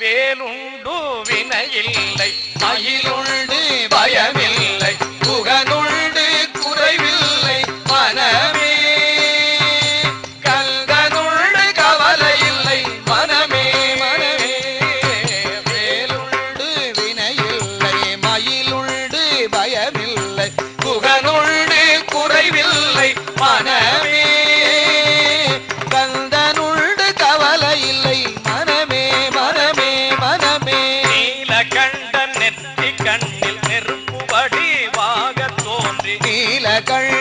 வேலுண்டு வினையில்லை மயிலுண்டு கண்ணில் நெருப்பு வடிவாக தோன்றி நீலகள்